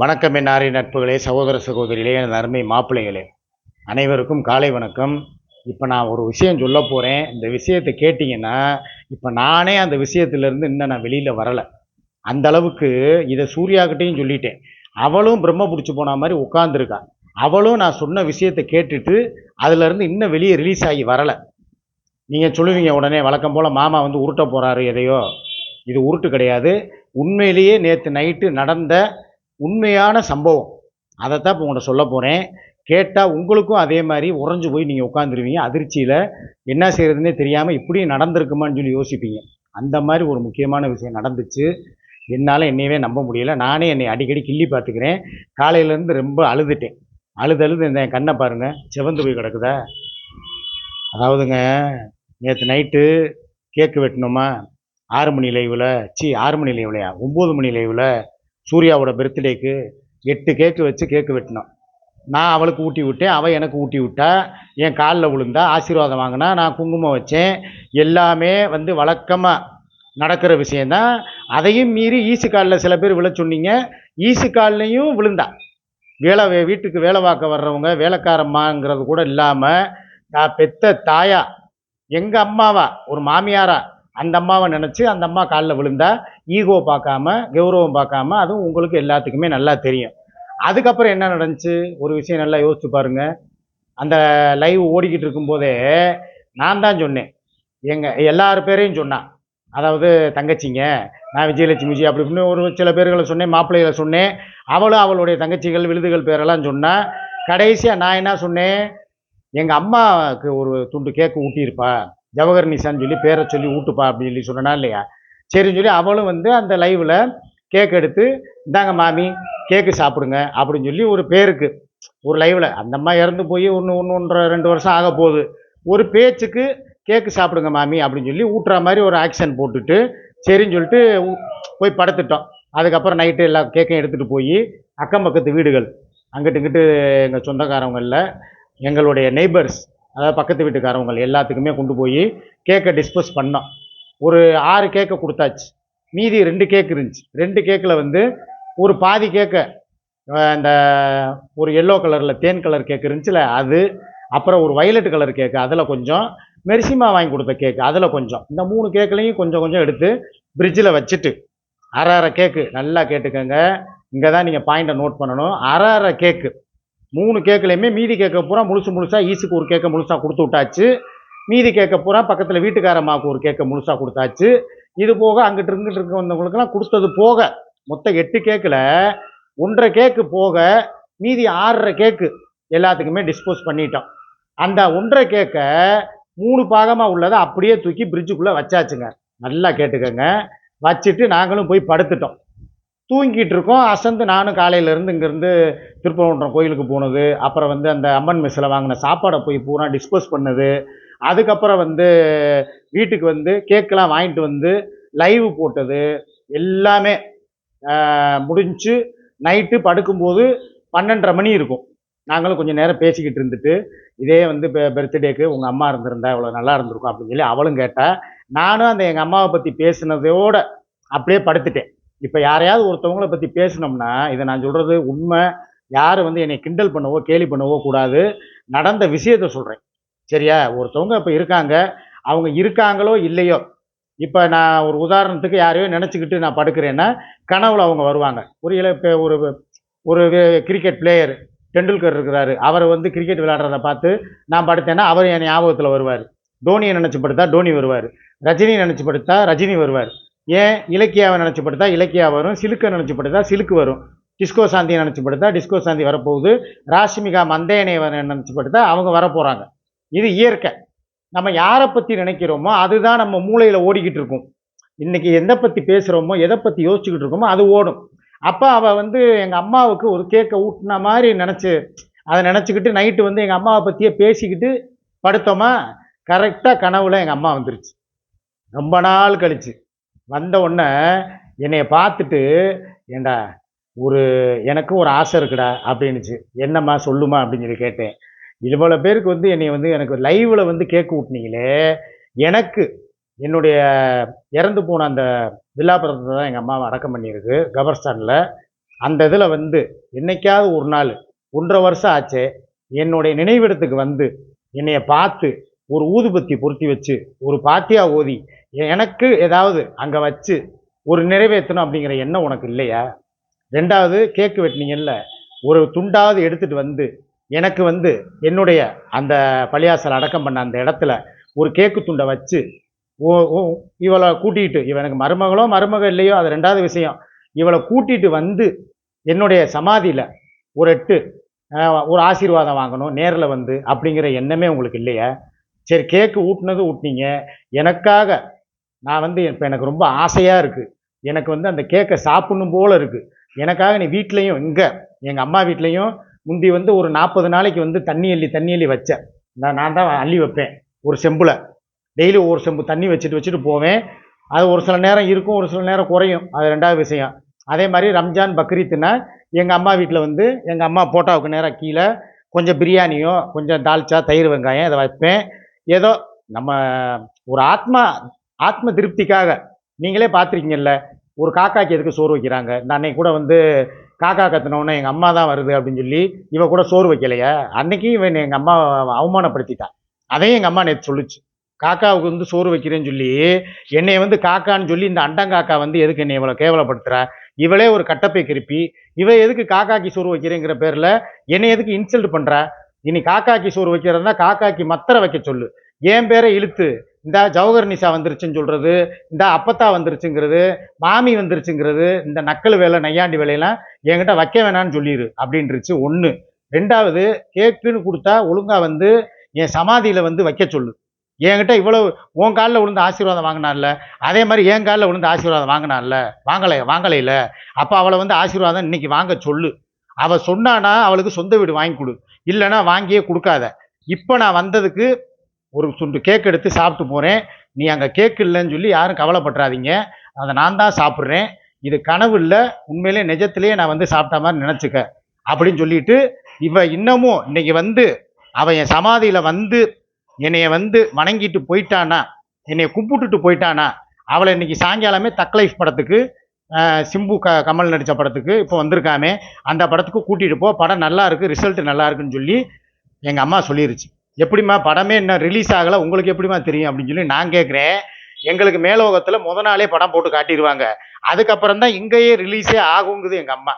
வணக்கம் என்னாரி நட்புகளே சகோதர சகோதரிகளே எனது அருமை மாப்பிள்ளைகளே. அனைவருக்கும் காலை வணக்கம். இப்போ நான் ஒரு விஷயம் சொல்ல போகிறேன் இந்த விஷயத்தை கேட்டிங்கன்னா இப்போ நானே அந்த விஷயத்துலேருந்து இன்னும் நான் வெளியில் வரலை. அந்த அளவுக்கு இதை சூர்யாக்கிட்டையும் சொல்லிட்டேன். அவளும் பிரம்ம பிடிச்சி போன மாதிரி உட்காந்துருக்கா அவளும் நான் சொன்ன விஷயத்தை கேட்டுட்டு அதுலேருந்து இன்னும் வெளியே ரிலீஸ் ஆகி வரலை. நீங்கள் சொல்லுவீங்க உடனே வழக்கம் போல் மாமா வந்து உருட்ட போகிறாரு எதையோ. இது உருட்டு கிடையாது. உண்மையிலேயே நேற்று நைட்டு நடந்த உண்மையான சம்பவம். அதைத்தான் இப்போ உங்கள்கிட்ட சொல்ல போகிறேன் கேட்டால் உங்களுக்கும் அதே மாதிரி உறைஞ்சு போய் நீங்கள் உட்காந்துருவீங்க அதிர்ச்சியில் என்ன செய்கிறதுனே தெரியாமல் இப்படியும் நடந்திருக்குமான்னு சொல்லி யோசிப்பீங்க. அந்த மாதிரி ஒரு முக்கியமான விஷயம் நடந்துச்சு. என்னால் என்னையவே நம்ப முடியல. நானே என்னை அடிக்கடி கிள்ளி பார்த்துக்கிறேன். காலையிலேருந்து ரொம்ப அழுதுட்டேன். அழுது அழுது இந்த என் கண்ணை பாருங்கள் சிவந்து போய் கிடக்குதா? அதாவதுங்க நேற்று நைட்டு கேக்கு வெட்டணுமா? ஆறு மணி லைவில் சி ஆறு மணி லைவ்லையா? ஒம்பது மணி லைவில் சூர்யாவோட பர்த்டேக்கு எட்டு கேக்கு வச்சு கேக்கு வெட்டினோம் நான் அவளுக்கு ஊட்டி விட்டேன் அவள் எனக்கு ஊட்டி விட்டா என் காலில் விழுந்தா ஆசீர்வாதம் வாங்கினா நான் குங்குமம் வச்சேன். எல்லாமே வந்து வழக்கமாக நடக்கிற விஷயந்தான் அதையும் மீறி ஈசு காலில் சில பேர் விழ சொன்னீங்க. ஈசு கால்லையும் விழுந்தா. வேலை வீட்டுக்கு வேலை பார்க்க வர்றவங்க வேலைக்காரம்மாங்கிறது கூட இல்லாமல் நான் பெத்த தாயா எங்கள் அம்மாவா ஒரு மாமியாரா அந்த அம்மாவை நினச்சி அந்த அம்மா காலில் விழுந்தா ஈகோ பார்க்காம கௌரவம் பார்க்காம அதுவும் உங்களுக்கு எல்லாத்துக்குமே நல்லா தெரியும். அதுக்கப்புறம் என்ன நடந்துச்சு? ஒரு விஷயம் நல்லா யோசிச்சு பாருங்க. அந்த லைவ் ஓடிக்கிட்டு இருக்கும்போதே நான் தான் சொன்னேன். எங்கள் எல்லார் பேரையும் சொன்னான் அதாவது தங்கச்சிங்க நான் விஜயலட்சுமி விஜய் அப்படி இப்படின்னு ஒரு சில பேர்களை சொன்னேன் மாப்பிள்ளைகளை சொன்னேன். அவளும் அவளுடைய தங்கச்சிகள் விழுதுகள் பேரெல்லாம் சொன்னான் கடைசியாக நான் என்ன சொன்னேன்? எங்கள் அம்மாவுக்கு ஒரு துண்டு கேக்கு ஊட்டியிருப்பா. ஜவஹர் நிஷான்னு சொல்லி பேரை சொல்லி ஊட்டுப்பா அப்படின்னு சொல்லி சொன்னா இல்லையா? சரின்னு சொல்லி அவளும் வந்து அந்த லைவில் கேக் எடுத்து இந்தாங்க மாமி கேக்கு சாப்பிடுங்க அப்படின்னு சொல்லி ஒரு பேருக்கு ஒரு லைவில் அந்த அம்மா இறந்து போய் ஒன்று ஒன்று ஒன்றரை ரெண்டு வருஷம் ஆக போகுது. ஒரு பேச்சுக்கு கேக்கு சாப்பிடுங்க மாமி அப்படின்னு சொல்லி ஊட்டுற மாதிரி ஒரு ஆக்ஷன் போட்டுட்டு சரின்னு சொல்லிட்டு போய் படுத்துட்டோம். அதுக்கப்புறம் நைட்டு எல்லா கேக்கையும் எடுத்துகிட்டு போய் அக்கம் பக்கத்து வீடுகள் அங்கிட்டு இங்கிட்டு எங்கள் சொந்தக்காரவங்களில் எங்களுடைய நெய்பர்ஸ் அதாவது பக்கத்து வீட்டுக்காரவங்க எல்லாத்துக்குமே கொண்டு போய் கேக்கை டிஸ்போஸ் பண்ணோம் ஒரு ஆறு கேக்கை கொடுத்தாச்சு. மீதி ரெண்டு கேக் இருந்துச்சு. ரெண்டு கேக்கில் வந்து ஒரு பாதி கேக்கை அந்த ஒரு எல்லோ கலரில் தேன் கலர் கேக் இருந்துச்சுல அது அப்புறம் ஒரு வயலட் கலர் கேக்கு அதில் கொஞ்சம் மெர்சிமா வாங்கி கொடுத்த கேக்கு அதில் கொஞ்சம். இந்த மூணு கேக்குலையும் கொஞ்சம் கொஞ்சம் எடுத்து ஃப்ரிட்ஜில் வச்சுட்டு அரை அரை கேக்கு நல்லா கேட்டுக்கோங்க. இங்கே தான் நீங்கள் பாயிண்ட்டை நோட் பண்ணணும். அரை அரை கேக்கு. மூணு கேக்குலையுமே மீதி கேட்க பூரா முழுசு முழுசாக ஈஸுக்கு ஒரு கேக்கை முழுசாக கொடுத்து விட்டாச்சு. மீதி கேட்க பூரா பக்கத்தில் வீட்டுக்காரம்மாவுக்கு ஒரு கேக்கை முழுசாக கொடுத்தாச்சு. இது போக அங்கிட்டு இருந்துட்டு இருக்க வந்தவங்களுக்குலாம் கொடுத்தது போக மொத்தம் எட்டு கேக்கில் ஒன்றரை கேக்கு போக மீதி ஆறரை கேக்கு எல்லாத்துக்குமே டிஸ்போஸ் பண்ணிட்டோம். அந்த ஒன்றரை கேக்கை மூணு பாகமாக உள்ளதை அப்படியே தூக்கி பிரிட்ஜுக்குள்ளே வச்சாச்சுங்க. நல்லா கேட்டுக்கோங்க. வச்சுட்டு நாங்களும் போய் படுத்துட்டோம். தூங்கிட்டு இருக்கோம் அசந்து நானும் காலையிலேருந்து இங்கேருந்து திருப்பரங்குன்றம் கோயிலுக்கு போனது. அப்புறம் வந்து அந்த அம்மன் மெஸ்ஸில் வாங்கின சாப்பாடை போய் பூரா டிஸ்போஸ் பண்ணது. அதுக்கப்புறம் வந்து வீட்டுக்கு வந்து கேக்கெலாம் வாங்கிட்டு வந்து லைவ் போட்டது. எல்லாமே முடிஞ்சு நைட்டு படுக்கும்போது பன்னெண்டரை மணி இருக்கும். நாங்களும் கொஞ்சம் நேரம் பேசிக்கிட்டு இருந்துட்டு இதே வந்து பர்த்டேக்கு உங்கள் அம்மா இருந்திருந்தா இவ்வளோ நல்லா இருந்திருக்கும் அப்படின்னு சொல்லி அவளும் கேட்டால் நானும் அந்த எங்கள் அம்மாவை பற்றி பேசுனதோட அப்படியே படுத்துட்டேன். இப்போ யாரையாவது ஒருத்தவங்களை பற்றி பேசினோம்னா இதை நான் சொல்கிறது உண்மை. யாரும் வந்து என்னை கிண்டல் பண்ணவோ கேலி பண்ணவோ கூடாது. நடந்த விஷயத்த சொல்கிறேன் சரியா? ஒருத்தவங்க இப்போ இருக்காங்க. அவங்க இருக்காங்களோ இல்லையோ? இப்போ நான் ஒரு உதாரணத்துக்கு யாரையோ நினச்சிக்கிட்டு நான் படுக்கிறேன்னா கனவுல அவங்க வருவாங்க. ஒரு இல இப்போ ஒரு ஒரு கிரிக்கெட் பிளேயர் டெண்டுல்கர் இருக்கிறாரு. அவர் வந்து கிரிக்கெட் விளையாடுறத பார்த்து நான் படுத்தேன்னா அவர் என் ஞாபகத்தில் வருவார். தோனியை நினச்சி படுத்தா தோனி வருவார். ரஜினி நினச்சி படுத்தா ரஜினி வருவார். ஏன் இலக்கியாவை நினச்சி படுத்தா இலக்கியா வரும் சிலுக்கை நினச்சி படுத்தா சிலுக்கு வரும். டிஸ்கோ சாந்தியை நினச்சி படுத்தா டிஸ்கோ சாந்தி வரப்போகுது. ராஷ்மிகா மந்தையனை நினச்சி படுத்தா அவங்க வரப்போகிறாங்க இது இயற்கை. நம்ம யாரை பற்றி நினைக்கிறோமோ அதுதான் நம்ம மூளையில் ஓடிக்கிட்டு இருக்கும். இன்றைக்கி எதை பற்றி பேசுகிறோமோ எதை பற்றி யோசிச்சுக்கிட்டு இருக்கோமோ அது ஓடும். அப்போ அவள் வந்து எங்கள் அம்மாவுக்கு ஒரு கேக்கை ஊட்டின மாதிரி நினச்சி அதை நினச்சிக்கிட்டு நைட்டு வந்து எங்கள் அம்மாவை பற்றியே பேசிக்கிட்டு படுத்தோமா? கரெக்டாக கனவுல எங்கள் அம்மா வந்துருச்சு. ரொம்ப நாள் கழிச்சு. வந்த உடனே என்னைய பார்த்துட்டு ஏண்டா ஒரு எனக்கும் ஒரு ஆசை இருக்குடா அப்படின்னுச்சு. என்னம்மா சொல்லுமா? அப்படின்னு சொல்லி கேட்டேன். இவ்வளோ பேருக்கு வந்து என்னை வந்து எனக்கு லைவில் வந்து கேட்க விட்டுனீங்களே எனக்கு என்னுடைய இறந்து போன அந்த வில்லாபுரத்தை தான் எங்கள் அம்மாவை அடக்கம் பண்ணியிருக்கு கபர்ஸ்தானில் அந்த இதில் வந்து என்னைக்காவது ஒரு நாள் ஒன்றரை வருஷம் ஆச்சே என்னுடைய நினைவிடத்துக்கு வந்து என்னைய பார்த்து ஒரு ஊதுபத்தி பொருத்தி வச்சு ஒரு பாத்தியா ஓதி எனக்கு ஏதாவது அங்கே வச்சு ஒரு நிறைவேற்றணும் அப்படிங்கிற எண்ணம் உனக்கு இல்லையா? ரெண்டாவது கேக்கு வெட்டினீங்கல்ல ஒரு துண்டாவது எடுத்துகிட்டு வந்து எனக்கு வந்து என்னுடைய அந்த பள்ளியாசல் அடக்கம் பண்ண அந்த இடத்துல ஒரு கேக்கு துண்டை வச்சு ஓ இவளை கூட்டிகிட்டு இவனுக்கு மருமகளோ மருமக இல்லையோ அது ரெண்டாவது விஷயம். இவளை கூட்டிகிட்டு வந்து என்னுடைய சமாதியில் ஒரு எட்டு ஒரு ஆசீர்வாதம் வாங்கணும் நேரில் வந்து அப்படிங்கிற எண்ணமே உங்களுக்கு இல்லையா? சரி கேக்கு ஊட்டினது ஊட்டினீங்க எனக்காக நான் வந்து இப்போ எனக்கு ரொம்ப ஆசையாக இருக்குது எனக்கு வந்து அந்த கேக்கை சாப்பிடணும் போல் இருக்குது எனக்காக நீ வீட்லேயும் இங்கே எங்கள் அம்மா வீட்லேயும் முந்தி வந்து ஒரு நாற்பது நாளைக்கு வந்து தண்ணி அள்ளி தண்ணி அள்ளி வச்சேன். நான் நான் தான் அள்ளி வைப்பேன். ஒரு செம்பில். டெய்லி ஒரு செம்பு தண்ணி வச்சுட்டு வச்சுட்டு போவேன். அது ஒரு சில நேரம் இருக்கும் ஒரு சில நேரம் குறையும். அது ரெண்டாவது விஷயம். அதே மாதிரி ரம்ஜான் பக்ரீத்துனா எங்கள் அம்மா வீட்டில் வந்து எங்கள் அம்மா போட்டாவுக்கு நேராக கீழே கொஞ்சம் பிரியாணியோ கொஞ்சம் தால்ச்சா தயிர் வெங்காயம் இதை வைப்பேன். ஏதோ நம்ம ஒரு ஆத்மா ஆத்ம திருப்திக்காக நீங்களே பார்த்துருக்கீங்கல்ல ஒரு காக்காக்கு எதுக்கு சோறு வைக்கிறாங்க? இந்த அன்னைக்கு கூட வந்து காக்கா கத்துனோடனே எங்கள் அம்மா தான் வருது அப்படின்னு சொல்லி இவ கூட சோறு வைக்கலையா. அன்னைக்கு இவன் எங்கள் அம்மா அவமானப்படுத்திட்டான். அதையும் எங்கள் அம்மா நேற்று சொல்லுச்சு. காக்காவுக்கு வந்து சோறு வைக்கிறேன்னு சொல்லி என்னை வந்து காக்கான்னு சொல்லி இந்த அண்டங்காக்கா வந்து எதுக்கு என்னை இவ்வளோ கேவலப்படுத்துகிற இவளே ஒரு கட்டப்பை கிருப்பி. இவ எதுக்கு காக்காக்கி சோறு வைக்கிறேங்கிற பேரில் என்னை எதுக்கு இன்சல்ட் பண்ணுறா இனி காக்காக்கு சோறு வைக்கிறதா? காக்காக்கு மத்தரை வைக்க சொல்லு. என் பேரை இழுத்து இந்த ஜவஹர் நிசா வந்துருச்சுன்னு சொல்கிறது இந்த அப்பத்தா வந்துருச்சுங்கிறது மாமி வந்துருச்சுங்கிறது இந்த நக்கல் வேலை நையாண்டி வேலையெல்லாம் என்கிட்ட வைக்க வேணான்னு சொல்லிடு அப்படின்ருச்சு ஒன்று ரெண்டாவது கேக்குன்னு கொடுத்தா ஒழுங்கா வந்து என் சமாதியில் வந்து வைக்க சொல்லு. என்கிட்ட இவ்வளவு உன் காலில் விழுந்து ஆசீர்வாதம் வாங்கினான்ல அதே மாதிரி என் காலில் விழுந்து ஆசீர்வாதம் வாங்கினான்ல வாங்கலை வாங்கலையில அப்போ அவளை வந்து ஆசீர்வாதம் இன்னைக்கு வாங்க சொல்லு. அவள் சொன்னானா அவளுக்கு சொந்த வீடு வாங்கி கொடு. இல்லைன்னா வாங்கியே கொடுக்காத. இப்போ நான் வந்ததுக்கு ஒரு துண்டு கேக் எடுத்து சாப்பிட்டு போகிறேன் நீ அங்கே கேக் இல்லைன்னு சொல்லி யாரும் கவலைப்பட்டுறாதீங்க. அதை நான் தான் சாப்பிட்றேன். இது கனவு இல்லை. உண்மையிலே நிஜத்திலேயே நான் வந்து சாப்பிட்ட மாதிரி நினச்சிக்க. அப்படின்னு சொல்லிட்டு இவ இன்னமும் இன்னைக்கு வந்து அவன் என் சமாதியில் வந்து என்னைய வந்து வணங்கிட்டு போயிட்டானா என்னைய கும்பிட்டுட்டு போயிட்டானா அவளை இன்னைக்கு சாயங்காலமே தக் லைஃப் படத்துக்கு சிம்பு க கமல் நடித்த படத்துக்கு இப்போ வந்திருக்காமே. அந்த படத்துக்கு கூட்டிகிட்டு போ. படம் நல்லா இருக்குது ரிசல்ட் நல்லா இருக்குன்னு சொல்லி எங்கள் அம்மா சொல்லிருச்சு. எப்படிம்மா படமே இன்னும் ரிலீஸ் ஆகலை உங்களுக்கு எப்படிம்மா தெரியும் அப்படின்னு சொல்லி நான் கேட்குறேன் எங்களுக்கு மேலோகத்தில் முத நாளே படம் போட்டு காட்டிடுவாங்க. அதுக்கப்புறம் தான் இங்கேயே ரிலீஸே ஆகுங்குது எங்கள் அம்மா.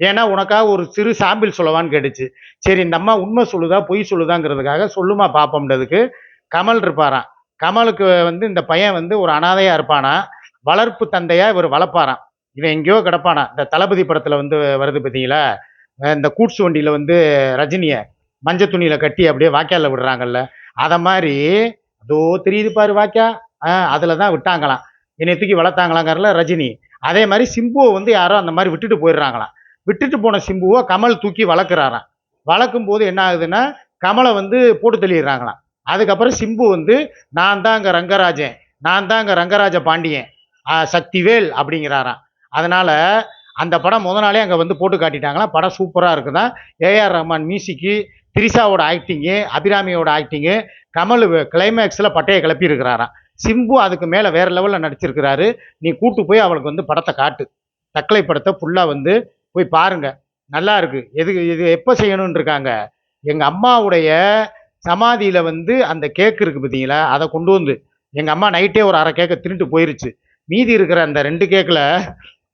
ஏன்னா உனக்காக ஒரு சிறு சாம்பிள் சொல்லவான்னு கேட்டுச்சு. சரி இந்த அம்மா உண்மை சொல்லுதா பொய் சொல்லுதாங்கிறதுக்காக சொல்லுமா பார்ப்போம்ன்றதுக்கு கமல் இருப்பாராம். கமலுக்கு வந்து இந்த பையன் வந்து ஒரு அனாதையாக இருப்பானா? வளர்ப்பு தந்தையாக இவர் வளர்ப்பாராம். இவன் எங்கேயோ கிடப்பானா? இந்த தளபதி படத்தில் வந்து வருது பார்த்தீங்களா இந்த கூட்ஸ் வண்டியில் வந்து ரஜினியை. மஞ்சள் துணியில கட்டி அப்படியே வாய்க்கால்ல விடுறாங்கல்ல. அதை மாதிரி அதோ தெரியுது பாரு வாய்க்கா. ஆஹ் அதுல தான் விட்டாங்களாம். என்னை தூக்கி வளர்த்தாங்களாங்கிறல ரஜினி. அதே மாதிரி சிம்புவை வந்து யாரோ அந்த மாதிரி விட்டுட்டு போயிடுறாங்களாம். விட்டுட்டு போன சிம்புவை கமல் தூக்கி வளர்க்குறாராம். வளர்க்கும் போது என்ன ஆகுதுன்னா கமலை வந்து போட்டு தள்ளிடுறாங்களாம். அதுக்கப்புறம் சிம்பு வந்து நான் தான் அங்கே ரங்கராஜன். நான் தான் அங்கே ரங்கராஜ பாண்டியன். சக்திவேல் அப்படிங்கிறாராம். அதனால அந்த படம் முத நாளே அங்கே வந்து போட்டு காட்டிட்டாங்களாம். படம் சூப்பராக இருக்குதான். ஏஆர் ரஹ்மான் மியூசிக்கு திரிஷாவோட ஆக்டிங்கு அபிராமியோட ஆக்டிங்கு கமல் கிளைமேக்ஸில் பட்டையை கிளப்பி இருக்கிறாராம் சிம்பு அதுக்கு மேலே வேறு லெவலில் நடிச்சிருக்கிறாரு. நீ கூட்டு போய் அவளுக்கு வந்து படத்தை காட்டு. தக்கலை படத்தை ஃபுல்லாக வந்து போய் பாருங்கள் நல்லா இருக்குது எது இது எப்போ செய்யணும்னு இருக்காங்க எங்கள் அம்மாவுடைய சமாதியில் வந்து அந்த கேக் இருக்குது பார்த்தீங்களா அதை கொண்டு வந்து எங்கள் அம்மா நைட்டே ஒரு அரை கேக்கை திருட்டு போயிருச்சு. மீதி இருக்கிற அந்த ரெண்டு கேக்கில்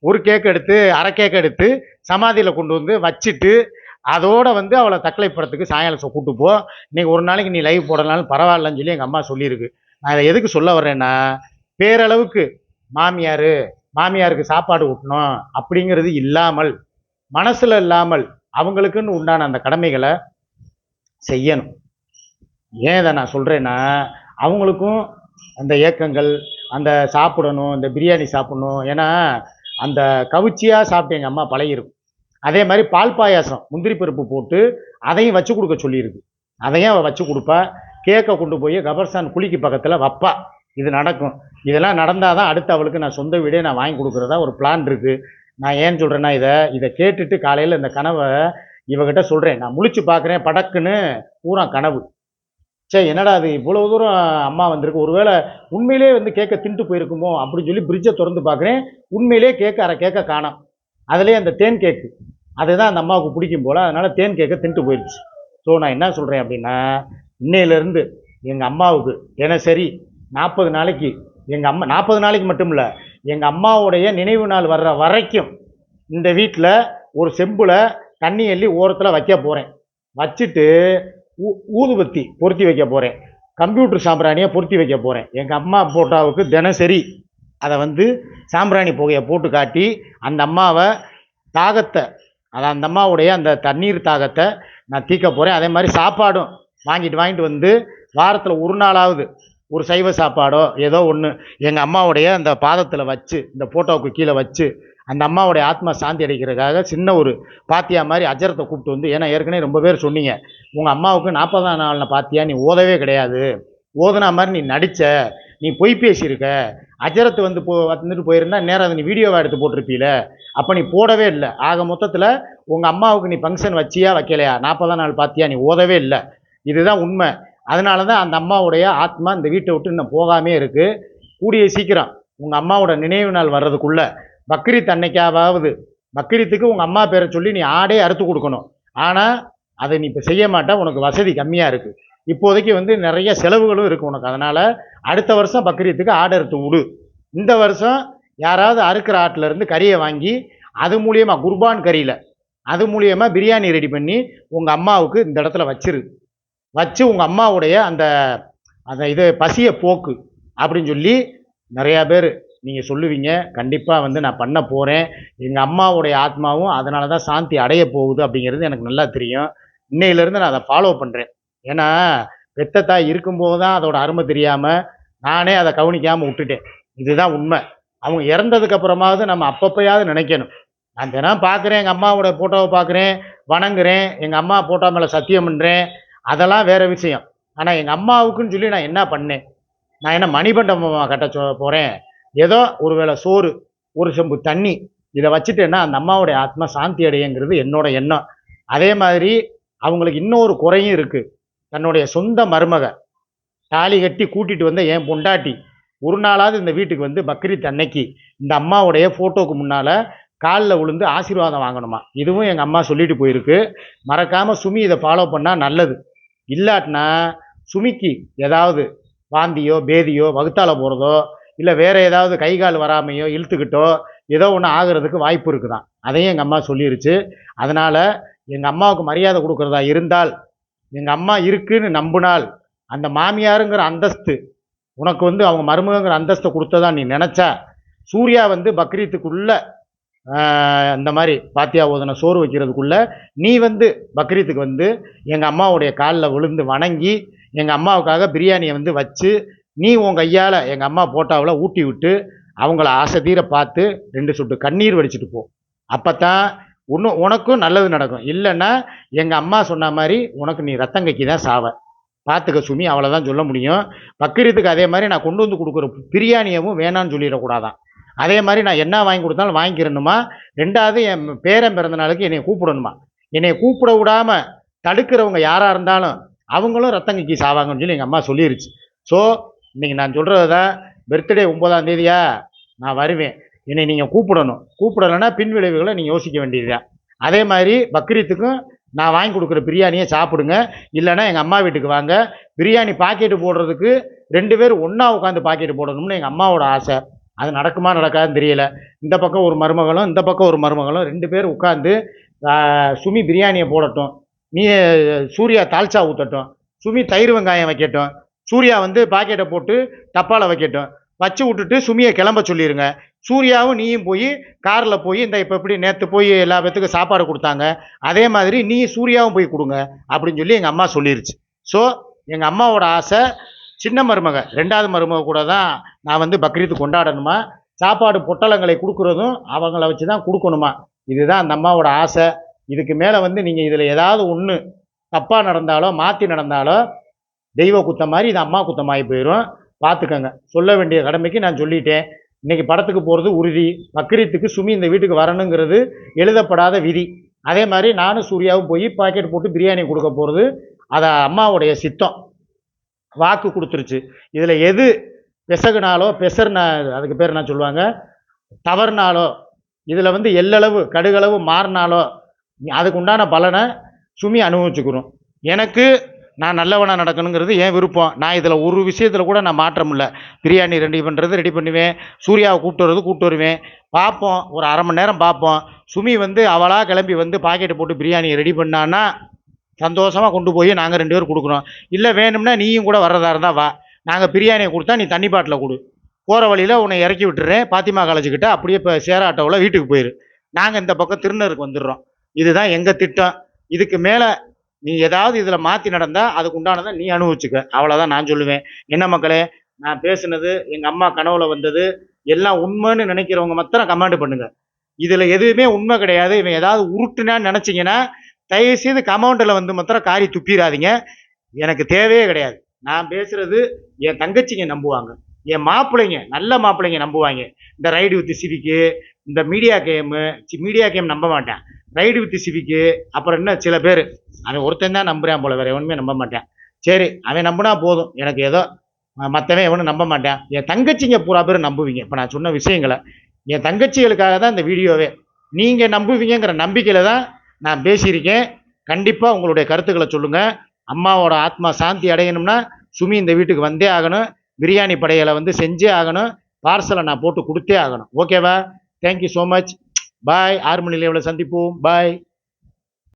ஒரு கேக் எடுத்து அரை கேக் எடுத்து சமாதியில் கொண்டு வந்து வச்சுட்டு அதோட வந்து அவளை தக்கலை படத்துக்கு சாயங்காலம் கூப்பிட்டு போ. இன்னைக்கு ஒரு நாளைக்கு நீ லைவ் போடலாம்னு பரவாயில்லன்னு சொல்லி எங்கள் அம்மா சொல்லியிருக்கு. நான் இதை எதுக்கு சொல்ல வர்றேன்னா பேரளவுக்கு மாமியார் மாமியாருக்கு சாப்பாடு ஊட்டணும் அப்படிங்கிறது இல்லாமல் மனசில் இல்லாமல் அவங்களுக்குன்னு உண்டான அந்த கடமைகளை செய்யணும். ஏன் இதை நான் சொல்கிறேன்னா அவங்களுக்கும் அந்த ஏக்கங்கள் அந்த சாப்பிடணும் இந்த பிரியாணி சாப்பிடணும். ஏன்னா அந்த கவுச்சியாக சாப்பிட்டு எங்கள் அம்மா பழகிருக்கும். அதே மாதிரி பால் பாயாசம் முந்திரி பருப்பு போட்டு அதையும் வச்சு கொடுக்க சொல்லியிருக்கு. அதையும் அவள் வச்சு கொடுப்பா. கேக்கை கொண்டு போய் கபர்ஸ்தான் குளிக்கு பக்கத்தில் வைப்பா. இது நடக்கும். இதெல்லாம் நடந்தால் தான் அடுத்து அவளுக்கு நான் சொந்த வீடே நான் வாங்கி கொடுக்குறதா ஒரு பிளான் இருக்குது நான் ஏன் சொல்கிறேன்னா இதை இதை கேட்டுட்டு காலையில் இந்த கனவை இவகிட்ட சொல்கிறேன் நான் முழிச்சு பார்க்குறேன் படக்குன்னு பூரா கனவு. சே என்னடா அது இவ்வளோ தூரம் அம்மா வந்திருக்கு. ஒருவேளை உண்மையிலே வந்து கேட்க தின்ட்டு போயிருக்குமோ அப்படின்னு சொல்லி பிரிட்ஜை திறந்து பார்க்குறேன் உண்மையிலே கேட்க அரை கேட்க காணோம். அதுலேயே அந்த தேன் கேக்கு அதுதான் அந்த அம்மாவுக்கு பிடிக்கும் போல் அதனால் தேன் கேக்கை தின்ட்டு போயிடுச்சு. ஸோ நான் என்ன சொல்கிறேன் அப்படின்னா இன்னையிலேருந்து எங்கள் அம்மாவுக்கு தினசரி நாற்பது நாளைக்கு எங்கள் அம்மா நாற்பது நாளைக்கு மட்டும் இல்லை எங்கள் அம்மாவுடைய நினைவு நாள் வர்ற வரைக்கும் இந்த வீட்டில் ஒரு செம்பில் தண்ணி எள்ளி ஓரத்தில் வைக்க போகிறேன் வச்சுட்டு ஊ ஊதுபத்தி பொருத்தி வைக்க போகிறேன் கம்ப்யூட்டர் சாம்பிராணியை பொருத்தி வைக்க போகிறேன் எங்கள் அம்மா ஃபோட்டோவுக்கு தினசரி அதை வந்து சாம்பிராணி புகையை போட்டு காட்டி அந்த அம்மாவை தாகத்தை அதை அந்த அம்மாவுடைய அந்த தண்ணீர் தாகத்தை நான் தீர்க்க போகிறேன் அதே மாதிரி சாப்பாடும் வாங்கிட்டு வாங்கிட்டு வந்து வாரத்தில் ஒரு நாளாவது ஒரு சைவ சாப்பாடோ ஏதோ ஒன்று எங்கள் அம்மாவுடைய அந்த பாதத்தில் வச்சு இந்த ஃபோட்டோவுக்கு கீழே வச்சு அந்த அம்மாவுடைய ஆத்மா சாந்தி அடைக்கிறதுக்காக சின்ன ஒரு பாத்தியா மாதிரி அஜரத்தை கூப்பிட்டு வந்து ஏன்னா ஏற்கனவே ரொம்ப பேர் சொன்னீங்க உங்கள் அம்மாவுக்கு நாற்பதாம் நாளில் பாத்தியா நீ ஓதவே கிடையாது. ஓதுனா மாதிரி நீ நடித்த நீ பொய் பேசியிருக்க. அஜரத்து வந்து போ வந்துட்டு போயிருந்தா நேராக அதை நீ வீடியோவை எடுத்து போட்டிருப்பீல. அப்போ நீ போடவே இல்லை. ஆக மொத்தத்தில் உங்கள் அம்மாவுக்கு நீ ஃபங்க்ஷன் வச்சியா வைக்கலையா? நாற்பதாம் நாள் பார்த்தியா நீ ஓதவே இல்லை. இதுதான் உண்மை. அதனால தான் அந்த அம்மாவுடைய ஆத்மா இந்த வீட்டை விட்டு இன்னும் போகாமே இருக்குது கூடிய சீக்கிரம் உங்கள் அம்மாவோட நினைவு நாள் வர்றதுக்குள்ளே பக்ரீத் அன்னைக்காவது பக்ரீத்துக்கு உங்கள் அம்மா பேரை சொல்லி நீ ஆடே அறுத்து கொடுக்கணும். ஆனால் அதை நீ இப்போ செய்ய மாட்ட உனக்கு வசதி கம்மியாக இருக்குது இப்போதைக்கு வந்து நிறைய செலவுகளும் இருக்குது உனக்கு. அதனால் அடுத்த வருஷம் பக்ரீத்துக்கு ஆடு எடுத்து விடு இந்த வருஷம் யாராவது அறுக்கிற ஆட்டிலருந்து கறியை வாங்கி அது மூலியமாக குர்பான் கறியில் அது மூலியமாக பிரியாணி ரெடி பண்ணி உங்கள் அம்மாவுக்கு இந்த இடத்துல வச்சிரு. வச்சு உங்கள் அம்மாவுடைய அந்த அந்த இது பசியை போக்கு அப்படின்னு சொல்லி நிறையா பேர் நீங்கள் சொல்லுவீங்க. கண்டிப்பாக வந்து நான் பண்ண போகிறேன் எங்கள் அம்மாவுடைய ஆத்மாவும் அதனால தான் சாந்தி அடைய போகுது அப்படிங்கிறது எனக்கு நல்லா தெரியும். இன்னையிலேருந்து நான் அதை ஃபாலோ பண்ணுறேன் ஏன்னா பெத்த தாய் இருக்கும்போது தான் அதோட அருமை தெரியாமல் நானே அதை கவனிக்காமல் விட்டுட்டேன். இதுதான் உண்மை. அவங்க இறந்ததுக்கு அப்புறமாவது நம்ம அப்பப்பயாவது நினைக்கணும். நான் தினம் பார்க்குறேன் எங்கள் அம்மாவோட ஃபோட்டோவை பார்க்குறேன் வணங்குறேன் எங்கள் அம்மா ஃபோட்டோ மேலே சத்தியம் பண்ணுறேன் அதெல்லாம் வேற விஷயம். ஆனால் எங்கள் அம்மாவுக்குன்னு சொல்லி நான் என்ன பண்ணேன்? நான் என்ன மணிபண்டமாக கட்ட சொ போகிறேன் ஏதோ ஒரு வேளை சோறு ஒரு செம்பு தண்ணி இதை வச்சுட்டேன்னா அந்த அம்மாவுடைய ஆத்மா சாந்தி அடையங்கிறது என்னோட எண்ணம். அதே மாதிரி அவங்களுக்கு இன்னொரு குறையும் இருக்குது தன்னுடைய சொந்த மருமக தாலி கட்டி கூட்டிகிட்டு வந்த என் பொண்டாட்டி ஒரு நாளாவது இந்த வீட்டுக்கு வந்து பக்ரீத் அன்னைக்கு இந்த அம்மாவுடைய ஃபோட்டோவுக்கு முன்னால் காலில் விழுந்து ஆசீர்வாதம் வாங்கணுமா? இதுவும் எங்கள் அம்மா சொல்லிட்டு போயிருக்கு. மறக்காமல் சுமி இதை ஃபாலோ பண்ணால் நல்லது. இல்லாட்டினா சுமிக்கு ஏதாவது வாந்தியோ பேதியோ வகுத்தால போகிறதோ இல்லை வேறு ஏதாவது கை கால் வராமையோ இழுத்துக்கிட்டோ ஏதோ ஒன்று ஆகிறதுக்கு வாய்ப்பு இருக்குதான். அதையும் எங்கள் அம்மா சொல்லிருச்சு. அதனால் எங்கள் அம்மாவுக்கு மரியாதை கொடுக்குறதா இருந்தால் எங்கள் அம்மா இருக்குன்னு நம்பினால் அந்த மாமியாருங்கிற அந்தஸ்து உனக்கு வந்து அவங்க மருமகங்கிற அந்தஸ்தை கொடுத்ததா நீ நினச்சா சூர்யா வந்து பக்ரீத்துக்குள்ளே இந்த மாதிரி பாத்தியா ஓதனை சோறு வைக்கிறதுக்குள்ளே நீ வந்து பக்ரீத்துக்கு வந்து எங்கள் அம்மாவுடைய காலில் விழுந்து வணங்கி எங்கள் அம்மாவுக்காக பிரியாணியை வந்து வச்சு நீ உன் கையால் எங்கள் அம்மா போட்டாவில் ஊட்டி விட்டு அவங்கள ஆசை தீர பார்த்து ரெண்டு சுட்டு கண்ணீர் வடிச்சிட்டு போ. அப்போ தான் உன்னும் உனக்கும் நல்லது நடக்கும். இல்லைன்னா எங்கள் அம்மா சொன்ன மாதிரி உனக்கு நீ ரத்தம் கக்கி தான் சாவ. பார்த்துக்க சுமி அவ்வளோதான் சொல்ல முடியும். பக்கிரத்துக்கு அதே மாதிரி நான் கொண்டு வந்து கொடுக்குற பிரியாணியவும் வேணான்னு சொல்லிடக்கூடாதான். அதே மாதிரி நான் என்ன வாங்கி கொடுத்தாலும் வாங்கிக்கிறணுமா? ரெண்டாவது என் பேரன் பிறந்த நாளுக்கு என்னை கூப்பிடணுமா? என்னை கூப்பிட விடாமல் தடுக்கிறவங்க யாராக இருந்தாலும் அவங்களும் ரத்தங்கைக்கு சாவாங்கன்னு சொல்லி எங்கள் அம்மா சொல்லிருச்சு. ஸோ இன்றைக்கி நான் சொல்கிறது தான் பர்த்டே ஒம்பதாம் தேதியா? நான் வருவேன். என்னை நீங்கள் கூப்பிடணும். கூப்பிடலைன்னா பின் விளைவுகளை நீங்கள் யோசிக்க வேண்டியதுதான் அதே மாதிரி பக்ரீத்துக்கும் நான் வாங்கி கொடுக்குற பிரியாணியை சாப்பிடுங்க. இல்லைன்னா எங்கள் அம்மா வீட்டுக்கு வாங்க. பிரியாணி பாக்கெட்டு போடுறதுக்கு ரெண்டு பேர் ஒன்றா உட்காந்து பாக்கெட்டு போடணும்னு எங்கள் அம்மாவோட ஆசை. அது நடக்குமா நடக்காதுன்னு தெரியல. இந்த பக்கம் ஒரு மருமகளும் இந்த பக்கம் ஒரு மருமகளும் ரெண்டு பேர் உட்காந்து சுமி பிரியாணியை போடட்டும். நீ சூர்யா தால்ச்சா ஊற்றட்டும் சுமி தயிர் வெங்காயம் வைக்கட்டும். சூர்யா வந்து பாக்கெட்டை போட்டு டப்பாவில் வைக்கட்டும். வச்சு விட்டுட்டு சுமியை கிளம்ப சொல்லிடுங்க சூர்யாவும் நீயும் போய் காரில் போய் இந்த இப்போ எப்படி நேற்று போய் எல்லா பேத்துக்கும் சாப்பாடு கொடுத்தாங்க அதே மாதிரி நீ சூர்யாவும் போய் கொடுங்க அப்படின்னு சொல்லி எங்கள் அம்மா சொல்லிருச்சு. ஸோ எங்கள் அம்மாவோட ஆசை சின்ன மருமக ரெண்டாவது மருமக கூட தான் நான் வந்து பக்ரீத்து கொண்டாடணுமா? சாப்பாடு பொட்டலங்களை கொடுக்குறதும் அவங்கள வச்சு தான் கொடுக்கணுமா? இதுதான் அந்த அம்மாவோட ஆசை. இதுக்கு மேலே வந்து நீங்கள் இதில் ஏதாவது ஒன்று தப்பாக நடந்தாலோ மாற்றி நடந்தாலோ தெய்வ குத்தம் மாதிரி இது அம்மா குத்தமாகி போயிடும் பார்த்துக்கங்க சொல்ல வேண்டிய கடமைக்கு நான் சொல்லிட்டேன். இன்றைக்கி படத்துக்கு போகிறது உறுதி. பக்ரீத்துக்கு சுமி இந்த வீட்டுக்கு வரணுங்கிறது எழுதப்படாத விதி. அதே மாதிரி நானும் சூர்யாவும் போய் பாக்கெட் போட்டு பிரியாணி கொடுக்க போகிறது அதை அம்மாவுடைய சித்தம். வாக்கு கொடுத்துருச்சு. இதில் எது பெசகுனாலோ பெசர்னா அதுக்கு பேர் என்ன சொல்லுவாங்க? தவறுனாலோ இதில் வந்து எல்லளவு கடுகளவு மாறினாலோ அதுக்கு உண்டான பலனை சுமி அனுபவிச்சுக்கிறோம் எனக்கு நான் நல்லவனாக நடக்கணுங்கிறது என் விருப்பம். நான் இதில் ஒரு விஷயத்தில் கூட நான் மாற்றம் இல்லை பிரியாணி ரெடி பண்ணுறது ரெடி பண்ணுவேன். சூர்யாவை கூப்பிட்டு வர்றது கூப்பிட்டு வருவேன். பார்ப்போம். ஒரு அரை மணி நேரம் பார்ப்போம். சுமி வந்து அவளாக கிளம்பி வந்து பாக்கெட்டு போட்டு பிரியாணியை ரெடி பண்ணான்னா சந்தோஷமாக கொண்டு போய் நாங்கள் ரெண்டு பேரும் கொடுக்குறோம் இல்லை வேணும்னா நீயும் கூட வர்றதா இருந்தால் வா. நாங்கள் பிரியாணியை கொடுத்தா நீ தண்ணி பாட்டில் கொடு. போகிற வழியில் உன்னை இறக்கி விட்டுறேன். பாத்திமா காலேஜுக்கிட்ட அப்படியே இப்போ சேர ஆட்டோவில் வீட்டுக்கு போயிரு. நாங்கள் இந்த பக்கம் திருநருக்கு வந்துடுறோம். இதுதான் எங்கள் திட்டம். இதுக்கு மேலே நீ ஏதாவது இதில் மாற்றி நடந்தால் அதுக்கு உண்டானதை நீ அனுபவிச்சுக்க. அவ்வளோதான் நான் சொல்லுவேன். என்ன மக்களே நான் பேசுனது எங்கள் அம்மா கனவுல வந்தது எல்லாம் உண்மைன்னு நினைக்கிறவங்க மாத்திரம் கமெண்ட் பண்ணுங்க. இதில் எதுவுமே உண்மை கிடையாது. இவன் ஏதாவது உருட்டுனான்னு நினச்சிங்கன்னா தயவுசெய்து கமெண்டில் வந்து மாத்திரம் காரி துப்பிடாதீங்க. எனக்கு தேவையே கிடையாது. நான் பேசுறது என் தங்கச்சிங்க நம்புவாங்க. என் மாப்பிள்ளைங்க நல்ல மாப்பிள்ளைங்க நம்புவாங்க. இந்த ரைடு வித் சிவிக்கு இந்த மீடியா கேமு மீடியா கேம் நம்ப மாட்டேன். ரைடு வித் சிவிக்கு அப்புறம் என்ன சில பேர் அவன் ஒருத்தன் தான் நம்புறான் போல வேற எவனுமே நம்ப மாட்டேன். சரி அவன் நம்பினா போதும். எனக்கு ஏதோ மற்றவன் எவனும் நம்ப மாட்டேன். என் தங்கச்சிங்க பூரா பேர் நம்புவீங்க. இப்போ நான் சொன்ன விஷயங்களை என் தங்கச்சிகளுக்காக தான் இந்த வீடியோவே. நீங்கள் நம்புவீங்கிற நம்பிக்கையில் தான் நான் பேசியிருக்கேன். கண்டிப்பாக உங்களுடைய கருத்துக்களை சொல்லுங்கள் அம்மாவோட ஆத்மா சாந்தி அடையணும்னா சுமி இந்த வீட்டுக்கு வந்தே ஆகணும். பிரியாணி படையலை வந்து செஞ்சே ஆகணும். பார்சலை நான் போட்டு கொடுத்தே ஆகணும். ஓகேவா? தேங்க்யூ ஸோ மச் பாய் ஆறு மணி எவ்வளோ சந்திப்போம். பாய்